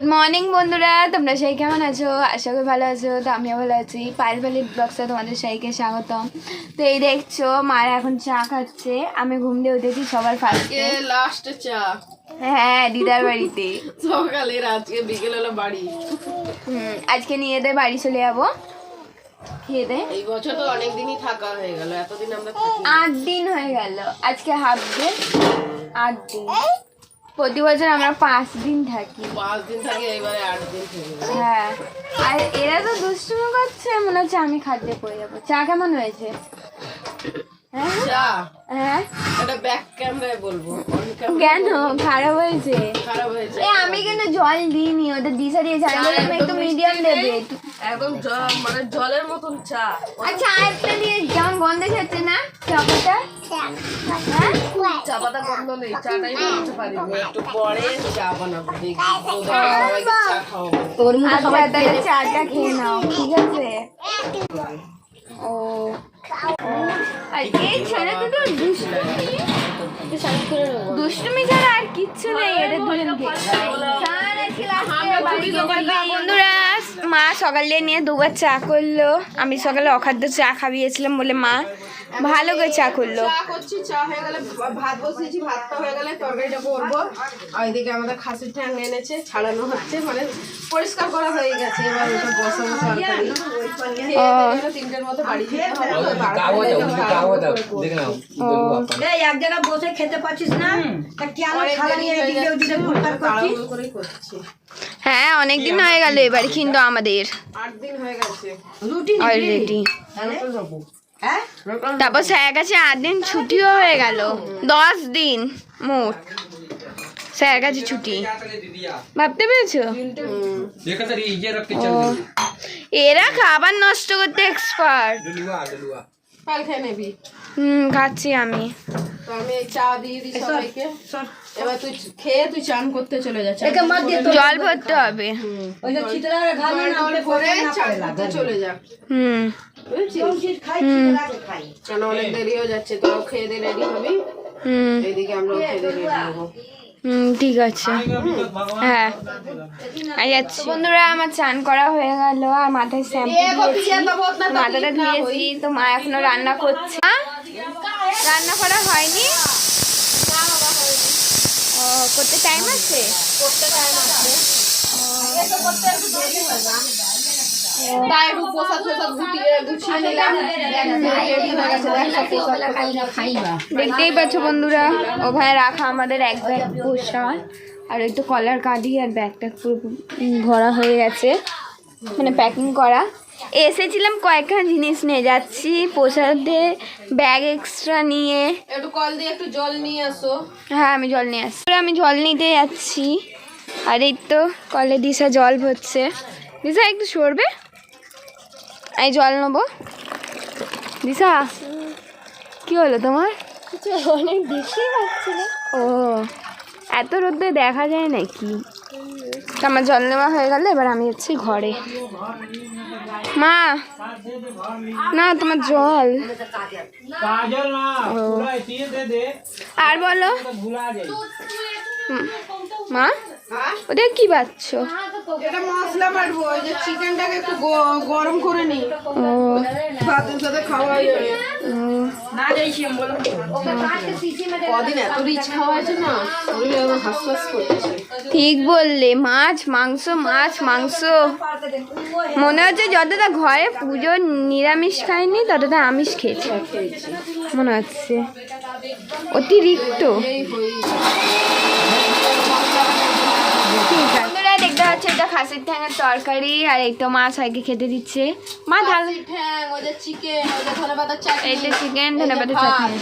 Good morning বন্ধুরা। তোমরা সেই কেমন আছো? আশা করি ভালো আছো তো আমিও ভালো আছি। পায়ের ভ্যালির ব্লগসে তোমাদের সেইকে স্বাগতম। তো এই দেখছ মারা এখন চা খাচ্ছে। আমি ঘুম দিয়ে উঠেছি সবার ফার্স্টে লাস্ট চা। হ্যাঁ দিদার বাড়িতে। সকালের আজকে বিকেল হলো বাড়ি। হুম, আজকে নিয়ে দে বাড়ি চলে যাব। খেয়ে দে। এই বছর তো অনেক দিনই থাকা হয়ে গেল এতদিন আমরা আট দিন হয়ে গেল। আজকে হাফ ডে। আট দিন। প্রতি বছর আমরা পাঁচ দিন থাকি। পাঁচ দিন থাকি এবারে আট দিন হ্যাঁ। আর এরা তো দুষ্টুমি করছে মনে হচ্ছে আমি খাদ্যে পড়ে যাব। চা কেমন হয়েছে? হ্যাঁ? হ্যাঁ কেন? খারাপ হয়েছে? এ আমি কিন্তু জল দিইনি ওদের দিশা দিয়েছে আমি একটু মিডিয়াম দেবে। একদম মানে জলের মতন চা। আচ্ছা আরেকটা দিয়ে যেমন গন্ধ খেতে না চপাটা হ্যাঁ? চা পাতা গন্ধ নেই চাটাই বানাতে পারি। একটু পরে চা বানাবো দেখি। তোদের সবাইকে চা খাওয়াবো তাহলে চাটা খেয়ে নাও ঠিক আছে? ও দুষ্টুমি। ছাড়া আর কিচ্ছু নেই বন্ধুরা, মা সকালে নিয়ে দুবার চা করল। আমি সকালে অখাদ্য চা খাবিয়েছিলাম বলে মা ভালো করে চা করল। চা করছি চা হয়ে গেলে ভাত বসিয়েছি ভাতটা হয়ে গেলে তরকারিটা করব। আর এদিকে আমাদের খাসির ঠ্যাং এনেছে ছাড়ানো হচ্ছে মানে পরিষ্কার করা হয়ে গেছে এবার ওটা বসাবো তরকারি। তিনটের মতো বাড়ি এই এক জায়গায় বসে খেতে পাচ্ছিস না? হয়ে করছি। হ্যাঁ অনেক দিন হয়ে গেল এবার কিন্তু আমাদের। আট দিন হয়ে গেছে। রুটি অলরেডি তাহলে? তারপর স্যারের কাছে আট দিন ছুটিও হয়ে গেল। দশ দিন মোট। স্যারের কাছে ছুটি। ভাবতে পেরেছ? এরা খাবার নষ্ট করতে এক্সপার্ট হুম খাচ্ছি আমি। জল ভরতে হবে। হুম। কেন অনেক দেরি হয়ে যাচ্ছে তোরাও খেয়ে দিয়ে রেডি হবি? হুম। আমরাও খেয়ে দিয়ে রেডি হব। ঠিক আছে। হ্যাঁ। যাচ্ছি। বন্ধুরা আমার চান করা হয়ে গেল আর মাথায় শ্যাম্পু মাথাটা ধুয়েছি তো মা এখনও রান্না করছে। রান্না করা হয়নি? ও করতে টাইম আছে? তাই একটু প্রসাদ প্রসাদ গুটিয়ে গুছিয়ে নিলাম। দেখতেই পাচ্ছ বন্ধুরা ওখানে রাখা আমাদের এক ব্যাগ পোষার আর তো কলার কাঁদি আর ব্যাগটা পুরো ভরা হয়ে গেছে। মানে প্যাকিং করা। এসেছিলাম কয়েকটা জিনিস নিয়ে যাচ্ছি পোষাতে ব্যাগ এক্সট্রা নিয়ে। একটু কল দিয়ে একটু জল নিয়ে আসো। হ্যাঁ আমি জল নিয়ে আসছি। আমি জল নিতে যাচ্ছি। আর এই তো কলে দিশা জল ভরছে। দিশা একটু সরবে? আমি জল নেব। দিশা কি হলো তোমার? অনেক বেশি ও এত রোদে দেখা যায় নাকি আমার জল নেওয়া হয়ে গেল এবার আমি যাচ্ছি ঘরে। মা না তোমার জল। আর বলো। মা ওটা কি বাচ্চ? এটা মশলা বাটবো ওই যে চিকেনটাকে একটু গরম করে নি ভাতের সাথে খাওয়া যাবে না যাইছি আমি বললাম কদিন এত রিচ খাওয়া হয়েছে না? শরীরে একদম হাসফাস করছে। ঠিক বললে মাছ মাংস মাছ মাংস। মনে হচ্ছে যতটা ঘরে পুজো নিরামিষ খাইনি ততটা আমিষ খেয়েছি। খেয়েছি মনে হচ্ছে। অতিরিক্ত। ঠিক আছে। এটা হচ্ছে এটা খাসির ঠ্যাঙের তরকারি আর এই তো মা সবাইকে খেতে দিচ্ছে। মা ঢাল এটা চিকেন ধনে পাতা চাটনি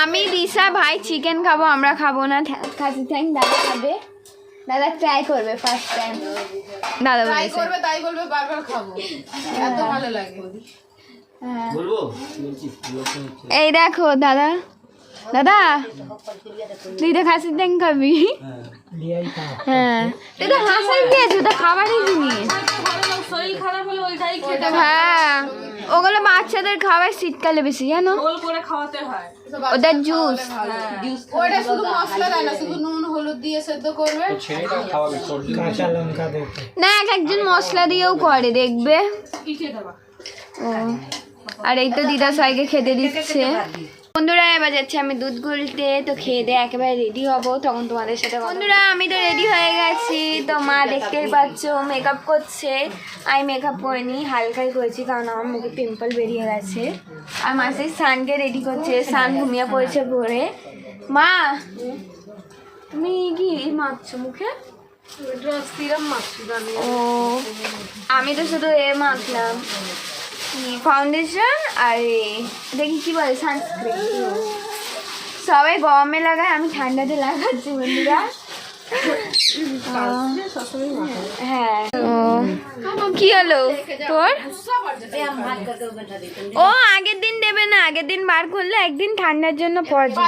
আমি দিশা ভাই চিকেন খাব আমরা খাব না খাসির ঠ্যাং দাদা খাবে। দাদা ট্রাই করবে ফার্স্ট টাইম দাদা ট্রাই করবে তাই বলবে বারবার খাব। এত ভালো লাগে। এই দেখো দাদা। দাদা তুই তো খাসির ট্যাং খাবি। হ্যাঁ। তুই তো হাসাই দিয়েছ তো খাবারই জিনিস। শরীর খারাপ হলে ওইটাই হ্যাঁ। ওগুলো বাচ্চাদের খাবার শীতকালে বেশি জানো? গোল করে খাওয়াতে হয়। ওদের জুস ওটা শুধু মশলা দেয় না শুধু নুন হলুদ হলুদ দিয়ে সেদ্ধ করবে। ছেলেটা খাওয়াবে সর্দি কাঁচা লঙ্কা দেখতে না এক একজন মশলা দিয়েও করে দেখবে। ও। আর এই তো দিদা সবাইকে খেতে দিচ্ছে। বন্ধুরা এবার যাচ্ছি আমি দুধ গুলতে। তো খেয়ে দিয়ে একেবারে রেডি হব। তখন তোমাদের সাথে বন্ধুরা আমি তো রেডি হয়ে গেছি। তো মা দেখতেই পাচ্ছ মেকআপ করছে। আমি মেকআপ করিনি হালকাই করেছি কারণ আমার মুখে পিম্পল বেরিয়ে গেছে। আর মাসি সানকে রেডি করছে সান ঘুমিয়ে পড়েছে ভোরে। মা তুমি কি মাখছো মুখে? সিরাম মাখছি আমি ও আমি তো শুধু এ মাখলাম ফাউন্ডেশন আর দেখি কি বলে সানস্ক্রিন সবাই গরমে লাগায় আমি ঠান্ডাতে লাগাচ্ছি বন্ধুরা। হ্যাঁ। ও কি হলো? তোর? ও আগের দিন দেবে না আগের দিন বার করলে একদিন ঠান্ডার জন্য পড়ছে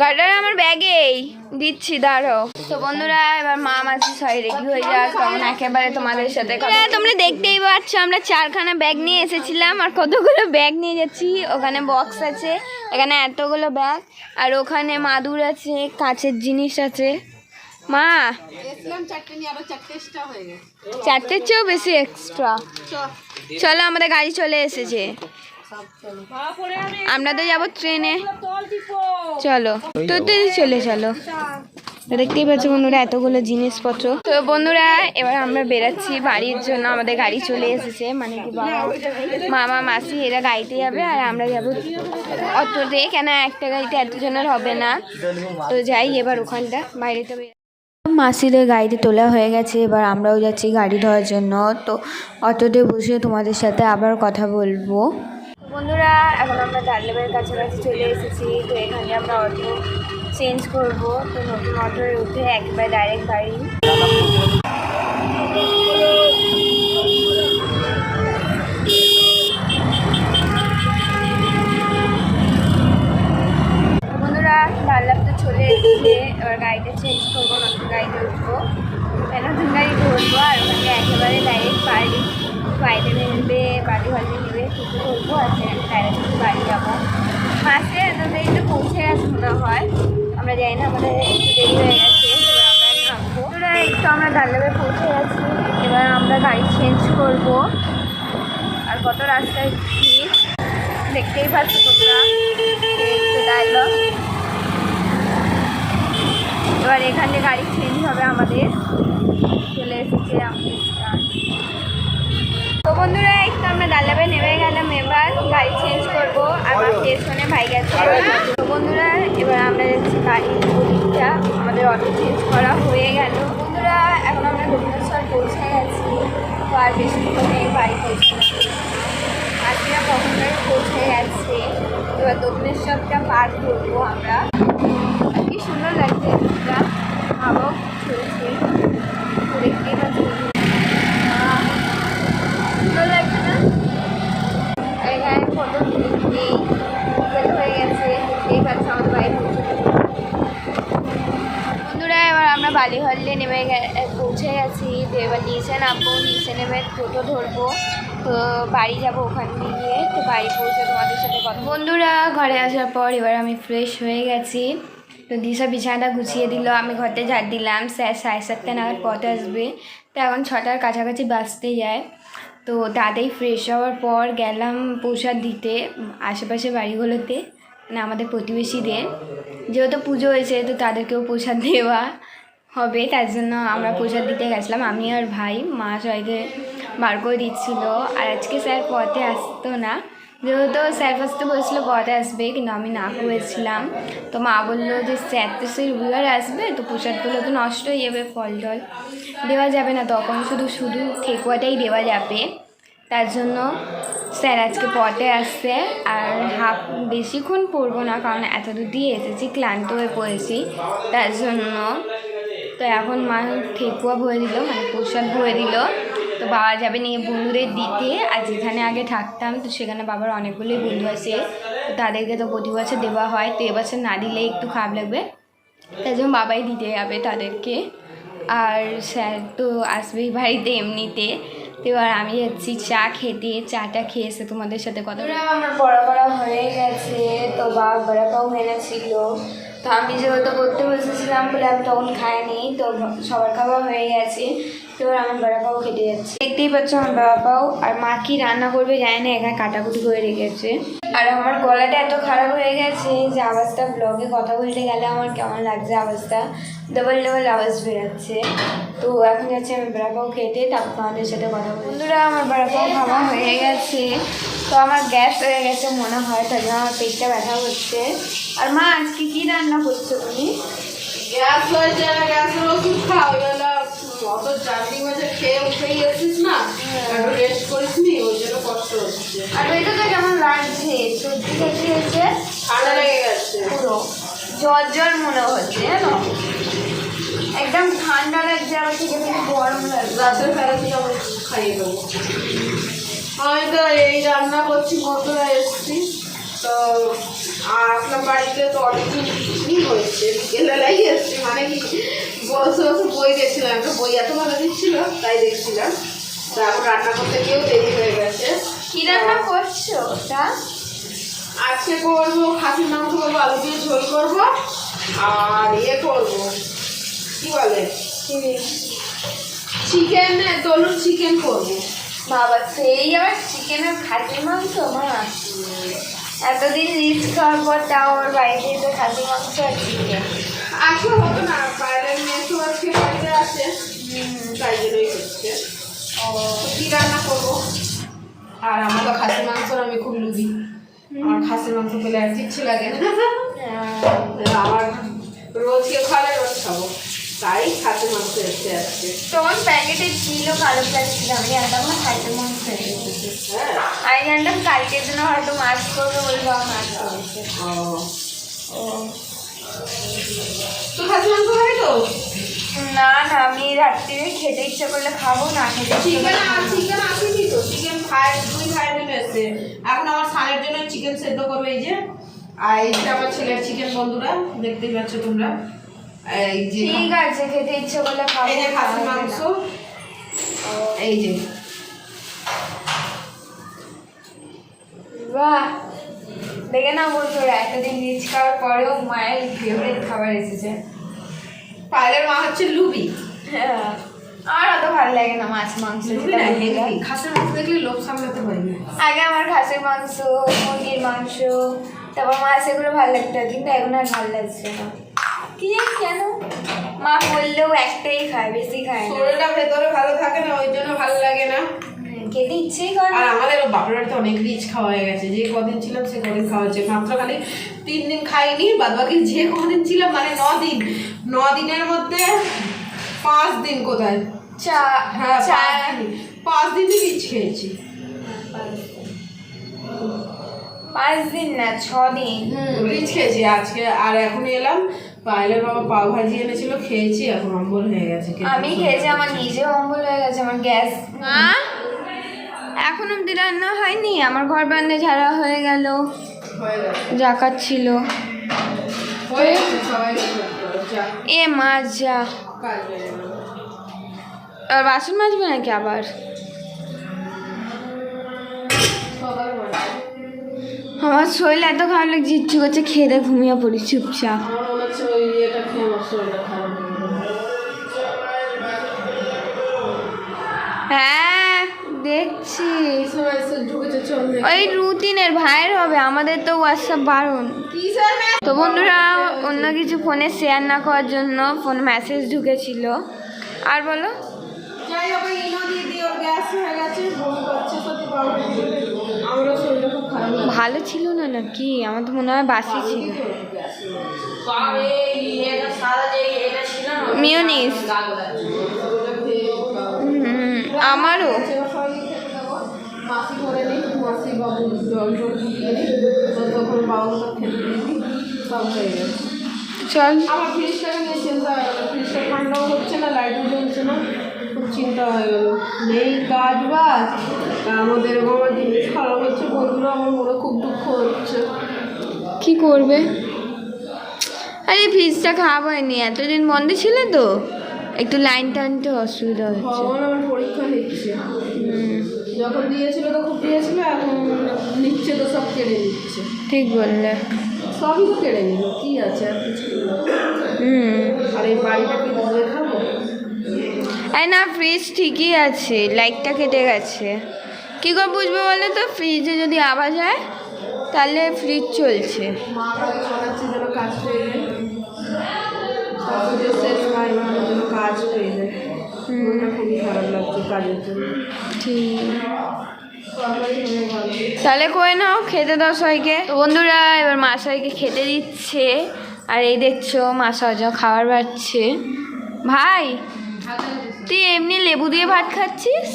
গাড়িটা আমার ব্যাগেই। দিচ্ছি দাঁড়ো তো বন্ধুরা এবার মা মাসি সবাই রেডি হয়ে যাক। তখন একেবারে তোমাদের সাথে হ্যাঁ, তোমরা দেখতেই পাচ্ছ আমরা চারখানা ব্যাগ নিয়ে এসেছিলাম। আর কতগুলো ব্যাগ নিয়ে যাচ্ছি? ওখানে বক্স আছে এখানে এতগুলো ব্যাগ। আর ওখানে মাদুর আছে কাঁচের জিনিস আছে। মা হয়ে চারটের চেয়েও বেশি এক্সট্রা চলো আমাদের গাড়ি চলে এসেছে। আমরা তো যাব ট্রেনে। চলো। তো চলে চলো। দেখতেই পাচ্ছ বন্ধুরা এতগুলো জিনিসপত্র। তো বন্ধুরা, এবার আমরা বেরাচ্ছি বাড়ির জন্য। আমাদের গাড়ি চলে এসেছে। মানে কি বাবা, মামা, মাসি, এরা গাড়িতে যাবে আর আমরা যাব অটোতে কেন একটা গাড়িতে এতজনের হবে না। তো যাই, এবার ওখানটা বাইরে তো মাসিদের গাড়িতে তোলা হয়ে গেছে। এবার আমরাও যাচ্ছি গাড়ি ধোয়ার জন্য। তো অটোতে বসে তোমাদের সাথে আবার কথা বলব। বন্ধুরা, এখন আমরা ডাল্লেবের কাছাকাছি চলে এসেছি। তো এখানে আমরা অটো চেঞ্জ করব। তো নতুন অটোয় উঠে একবার ডাইরেক্ট বাড়ি। বন্ধুরা ডাল্লাপ তো চলে এসেছে। এবার গাড়িটা চেঞ্জ করব, নতুন গাড়িতে উঠবো। নতুন গাড়ি ধরবো আর ওখানে একেবারে ডাইরেক্ট বাড়ি। বাইরে নেবে, বাড়ি হলে নেবে কিছু ধরবো আর ডাইরেক্ট বাড়ি যাব। মাসে এতটাই একটু পৌঁছে মনে হয়। আমরা যাই না, আমাদের একটু দেরি হয়ে গেছে আমরা নামবো একটু আমরা ডাল্লাপে পৌঁছে গেছি, এবার আমরা গাড়ি চেঞ্জ করব। আর কত রাস্তায় ভিড়, দেখতেই পাচ্ছ তোমরা। ডায়লগ এবার এখান গাড়ি চেঞ্জ হবে আমাদের। চলে এসেছে আমাদের তো বন্ধুরা একটু আমরা ডাল্লাবে নেমে গেলাম এবার। গাড়ি চেঞ্জ করব আমার স্টেশনে ভাই গেছে। তো বন্ধুরা এবার আমরা যাচ্ছি গাড়ি আমাদের অটো চেঞ্জ করা হয়ে গেল। বন্ধুরা এখন আমরা দক্ষিণেশ্বর পৌঁছে গেছি। তো আর বেশিক্ষণে বাড়ি পৌঁছে আজকে কখন পৌঁছে গেছে। এবার দক্ষিণেশ্বরটা পার করব আমরা। কি সুন্দর লাগছে। দিকটা চলছে তো দেখতেই পাচ্ছি আহ, সুন্দর লাগছে না আর এখানে ফটো নেই বিকেল হয়ে গেছে দেখতেই পাচ্ছ আমার বাড়ি পৌঁছে গেছে। বন্ধুরা এবার আমরা বালিহল্লে পৌঁছে গেছি। তো এবার নিচে নামবো নিচে নেমে টোটো ধরবো। তো বাড়ি যাব ওখান গিয়ে তো বাড়ি পৌঁছে তোমাদের সাথে কথা বন্ধুরা, ঘরে আসার পর এবার আমি ফ্রেশ হয়ে গেছি। তো দিশা বিছানাটা গুছিয়ে দিল, আমি ঘরতে ঝাড় দিলাম। স্যার সাড়ে সাতটা নাগাদ পথে আসবে। তো এখন ছটার কাছাকাছি বাঁচতে যায়। তো তাতেই ফ্রেশ হওয়ার পর গেলাম প্রসাদ দিতে, আশেপাশে বাড়িগুলোতে মানে আমাদের প্রতিবেশীদের। যেহেতু পুজো হয়েছে, তো তাদেরকেও প্রসাদ দেওয়া। হবে, তার জন্য আমরা প্রসাদ দিতে গেছিলাম। আমি আর ভাই, মা সবাইকে বার করে দিচ্ছিল। আর আজকে স্যার পথে আসতো না। যেহেতু স্যার ফার্স্টে বলেছিলো পথে আসবে, কিন্তু আমি না করেছিলাম। তো মা বলল যে, স্যার তো সেই রবিবার আসবে, তো প্রসাদগুলো তো নষ্ট হয়ে যাবে ফল টল দেওয়া যাবে না। তখন শুধু শুধু ঠেকুয়াটাই দেওয়া যাবে। তার জন্য স্যার আজকে পথে আসছে। আর হাফ, বেশিক্ষণ পড়ব না, কারণ এত দূর দিয়ে এসেছি, ক্লান্ত হয়ে পড়েছি। তার জন্য তো এখন মা ঠেকুয়া ভরে দিল মানে প্রসাদ ভরে দিল। তো বাবা যাবে নিয়ে বন্ধুদের দিতে, আর যেখানে আগে থাকতাম, তো সেখানে বাবার অনেকগুলোই বন্ধু আছে। তো তাদেরকে তো প্রতি বছর দেওয়া হয়, তো এবছর না দিলে একটু খারাপ লাগবে। তাই জন্য বাবাই দিতে যাবে তাদেরকে। আর স্যার তো আসবেই বাড়িতে এমনিতে। তো এবার আমি যাচ্ছি চা খেতে, চাটা খেয়ে এসে তোমাদের সাথে কথা আমার পড়া পড়া হয়ে গেছে, তো বাবা বড়াপাও এনেছিল তো আমি যেহেতু করতে বসেছিলাম, বলে আমি তখন খাইনি, তো সবার খাওয়া হয়ে গেছে। তো আমার বড়া পাও কেটে যাচ্ছে। দেখতেই পাচ্ছ আমার বড়া পাও আর মা কি রান্না করবে জানি না, এখানে কাটাকুটি করে রেখেছে। আর আমার গলাটা এত খারাপ হয়ে গেছে যে আওয়াজটা ব্লগে কথা বলতে গেলে আমার কেমন লাগছে আওয়াজটা। ডবল ডবল আওয়াজ বেরোচ্ছে। তো এখন যাচ্ছে আমি বড়া পাও খেতে, তারপর তোমাদের সাথে কথা বন্ধুরা, আমার বড়া পাও খাওয়া হয়ে গেছে। তো আমার গ্যাস হয়ে গেছে মনে হয় তাই জন্য আমার পেটটা ব্যথা হচ্ছে। আর মা আজকে কি রান্না করছ তুমি? গ্যাস হয়েছে গ্যাসের ওষুধ খাও অত জার্নি মাঝে খেয়ে উঠেই এসেছিস না? একটু রেস্ট করিস নি ওই জন্য কষ্ট হচ্ছে। আর ওইটা তো কেমন লাগছে? সর্দি কাশি হয়েছে? ঠান্ডা লেগে গেছে। পুরো। জ্বর জ্বর মনে হচ্ছে জানো? একদম ঠান্ডা লাগছে আমার থেকে থেকে গরম লাগছে। রাতের প্যারাসিটামল খাইয়ে দেবো। আমি তো এই রান্না করছি বন্ধুরা এসছি। তো আসলাম বাড়িতে তো অনেকদিন হয়েছে। বিকেলবেলাই এসছি মানে কি বসে বসে বই দেখছিলাম একটা বই এত ভালো দিচ্ছিল তাই দেখছিলাম। তো এখন রান্না করতে গিয়েও দেরি হয়ে গেছে। কি রান্না করছ ওটা? আজকে করব খাসির মাংস করব আলু দিয়ে ঝোল করব আর ইয়ে করব। কি বলে? চিকেন তলুর চিকেন করব। বাবা সেই আবার চিকেনের খাসির মাংস? মা এতদিন রিচ খাওয়ার পর তাও ওর বাড়িতে এসে খাসির মাংস আর চিকেন আজকে হতো না বাইরের মেয়ে তো আজকে বাড়িতে আছে তাই জন্যই হচ্ছে। ও। তো কি রান্না করব? আর আমার তো খাসি মাংস আমি খুব লুবি আমার খাসির মাংস পেলে আর কিচ্ছু লাগে না আমার রোজ কেউ খালে রোজ খাব। তাই খাসির মাংস এসছে আজকে তোমার প্যাকেটে ছিল কালো প্লাস্টিক আমি জানতাম না খাসির মাংস এনেছে হ্যাঁ। আমি জানতাম কালকের জন্য হয়তো মাছ করবে বলব মাছ করেছে ও। ও। তো খাসির মাংস খাবি তো? না না আমি রাত্রিরে খেতে ইচ্ছা করলে খাব না খেতে চিকেন। চিকেন আসেনি তো? চিকেন ভাই দুই ভাই মিলে এসছে এখন আমার সালের জন্য চিকেন সেদ্ধ করবে এই যে। আর এই যে আমার ছেলের চিকেন বন্ধুরা দেখতেই পাচ্ছ তোমরা। ঠিক আছে খেতে ইচ্ছে করলে খাব এই যে খাসির মাংস। এই যে। বাহ। দেখে না বন্ধুরা এতদিন রিচ খাওয়ার পরেও মায়ের ফেভারিট খাবার এসেছে। পায়েলের মা হচ্ছে লুবি। হ্যাঁ, আমার অত ভালো লাগে না মাছ মাংস খাসির মাংস দেখলে লোভ সামলাতে পারি আগে আমার খাসির মাংস মুরগির মাংস তারপর মাছ এগুলো ভালো লাগতো কিন্তু এখন আর ভালো লাগছে না। কি কেন? মা বললেও একটাই খায় বেশি খায় শরীরটা ভেতরে ভালো থাকে না ওই জন্য ভালো লাগে না। খেতে ইচ্ছেই করে আর আমাদের বাপের বাড়িতে অনেক রিচ খাওয়া হয়ে গেছে যে কদিন ছিলাম সে কদিন খাওয়া হচ্ছে। মাত্র খালি তিন দিন খাইনি বাদ বাকি যে কদিন ছিলাম মানে ন দিন। ন দিনের মধ্যে পাঁচ দিন কোথায়? চা হ্যাঁ পাঁচ দিন। রিচ খেয়েছি। পাঁচ দিন না ছ দিন। রিচ খেয়েছি আজকে আর এখন এলাম পায়েলের বাবা পাও ভাজি এনেছিল খেয়েছি এখন অম্বল হয়ে গেছে আমি খেয়েছি আমার নিজে অম্বল হয়ে গেছে আমার গ্যাস। মা? এখন অব্দি রান্না হয়নি? আমার ঘর বান্ধে ঝাড়া হয়ে গেল। হয়ে জাকাত ছিল। এ মাছ যা। আর বাসন মাজবে নাকি আবার? আমার শরীর এত খারাপ লাগছে ইচ্ছে করছে খেয়ে দিয়ে ঘুমিয়ে পড়ি চুপচাপ। হচ্ছে ওই ইয়েটা খেয়ে আমার শরীরটা খারাপ হয়ে। হ্যাঁ দেখছি। ওই রুটিনের ভাইয়ের হবে আমাদের তো হোয়াটসঅ্যাপ বারণ। তো বন্ধুরা অন্য কিছু ফোনে শেয়ার না করার জন্য ফোন মেসেজ ঢুকেছিল। আর বলো? যাই হোক ইনো দিয়ে দিয়ে ওর গ্যাস হয়ে গেছে বমি করছে সত্যি পাউডার দিয়ে আমারও শরীরটা খুব খারাপ লাগছে ভালো ছিল না নাকি? আমার তো মনে হয় বাসি ছিল। আমারও। চল। আমার ফ্রিজটাকে নিয়ে চিন্তা ফ্রিজটা ঠান্ডাও হচ্ছে না লাইটও জ্বলছে না। চিন্তা হয়ে গেলো নেই কাজ বাজ মধ্যে এরকম আমার জিনিস খারাপ হচ্ছে বন্ধুরা আমার মনে খুব দুঃখ হচ্ছে। কি করবে? আরে ফ্রিজটা খারাপ হয়নি এতদিন বন্ধ ছিল তো। একটু লাইন টানতে অসুবিধা হচ্ছে। আমার পরীক্ষা নিচ্ছে যখন দিয়েছিল তো খুব দিয়েছিল এখন নিচ্ছে তো সব কেড়ে নিচ্ছে। ঠিক বললে। সবই তো কেড়ে নিল কি আছে আর কিছু হুম। আর এই বাড়িটা কি ধুয়ে খাব এই না ফ্রিজ ঠিকই আছে লাইটটা কেটে গেছে। কী করে বুঝব বলো তো ফ্রিজে যদি আওয়াজ হয় তাহলে ফ্রিজ চলছে। তাহলে করে নাও খেতে দাও সবাইকে। বন্ধুরা এবার মা সবাইকে খেতে দিচ্ছে। আর এই দেখছ মা সহজা খাবার বাড়ছে। ভাই তুই এমনি লেবু দিয়ে ভাত খাচ্ছিস?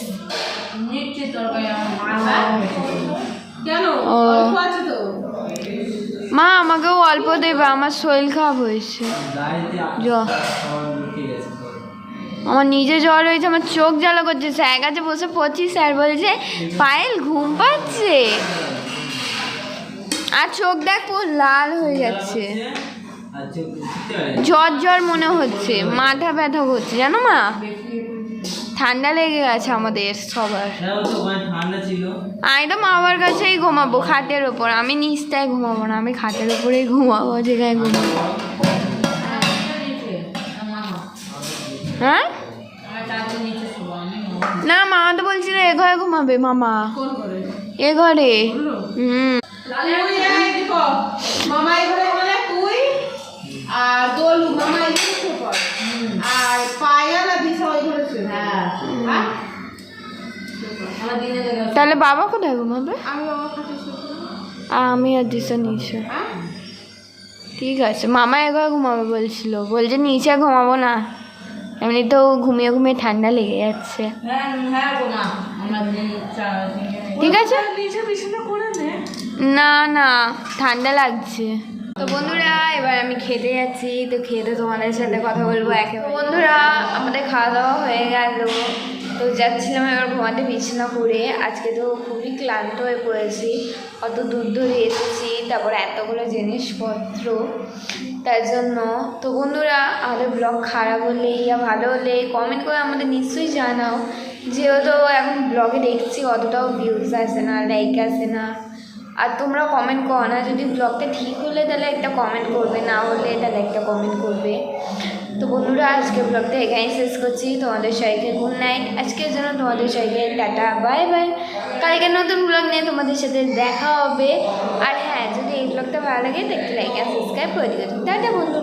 মা আমাকেও অল্প দেবে আমার শরীর খারাপ হয়েছে। আমার নিজে জ্বর হয়েছে আমার চোখ জ্বালা করছে। স্যার কাছে বসে পড়ছি স্যার বলছে পায়েল ঘুম পাচ্ছে? আর চোখ দেখ পুরো লাল হয়ে যাচ্ছে। জ্বর জ্বর মনে হচ্ছে, মাথা ব্যথা করছে, জানো মা? ঠান্ডা লেগে গেছে আমাদের সবার। ঠান্ডা ছিল আমি তো মা বাবার কাছেই ঘুমাবো, খাটের ওপর। আমি নিচটায় ঘুমাবো না, আমি খাটের ওপরেই ঘুমাবো যেখানে ঘুমাবো হ্যাঁ? আমার না মামা তো বলছিল এ ঘরে ঘুমাবে, মামা। এ ঘরে। হুম। আর দোলু মামা এখানে শুয়ে পড় আর দিশা ওই ঘরে শুয়ে হ্যাঁ। হ্যাঁ তাহলে বাবা কোথায় ঘুমাবে? আমি বাবা খাটে আর আমি আর দিশা নিচে। ঠিক আছে মামা এ ঘরে ঘুমাবে বলছিল। বলছে নিচে ঘুমাবো না। এমনিতেও ঘুমিয়ে ঘুমিয়ে ঠান্ডা লেগে যাচ্ছে। হ্যাঁ হ্যাঁ ঠিক আছে? নিচে বিছানা করে নে। না না ঠান্ডা লাগছে। তো বন্ধুরা, এবার আমি খেতে যাচ্ছি। তো খেতে তোমাদের সাথে কথা বলব একেবারে বন্ধুরা, আমাদের খাওয়া দাওয়া হয়ে গেল। তো যাচ্ছিলাম এবার ঘুমাতে বিছানা করে আজকে তো খুবই ক্লান্ত হয়ে পড়েছি। অত দূর ধরে এসেছি, তারপর এতগুলো জিনিসপত্র। তার জন্য, তো বন্ধুরা, আমাদের ব্লগ খারাপ হলে ইয়া ভালো হলে কমেন্ট করে আমাদের নিশ্চয়ই জানাও। যেহেতু এখন ব্লগে দেখছি, অতটাও ভিউজ আসে না লাইক আসে না। আর তোমরা কমেন্ট করো না, যদি ব্লগটা ঠিক হলে তাহলে একটা কমেন্ট করবে, না হলে তাহলে একটা কমেন্ট করবে। তো বন্ধুরা আজকে ব্লগটা এখানে শেষ করছি। তোমাদের সবাইকে গুড নাইট আজকের জন্য তোমাদের সবাইকে টাটা বাই বাই কালকে নতুন ব্লগ নিয়ে তোমাদের সাথে দেখা হবে। আর হ্যাঁ যদি এই ব্লগটা ভালো লাগে তো একটু লাইক আর সাবস্ক্রাইব করে দিও। টাটা বন্ধুরা।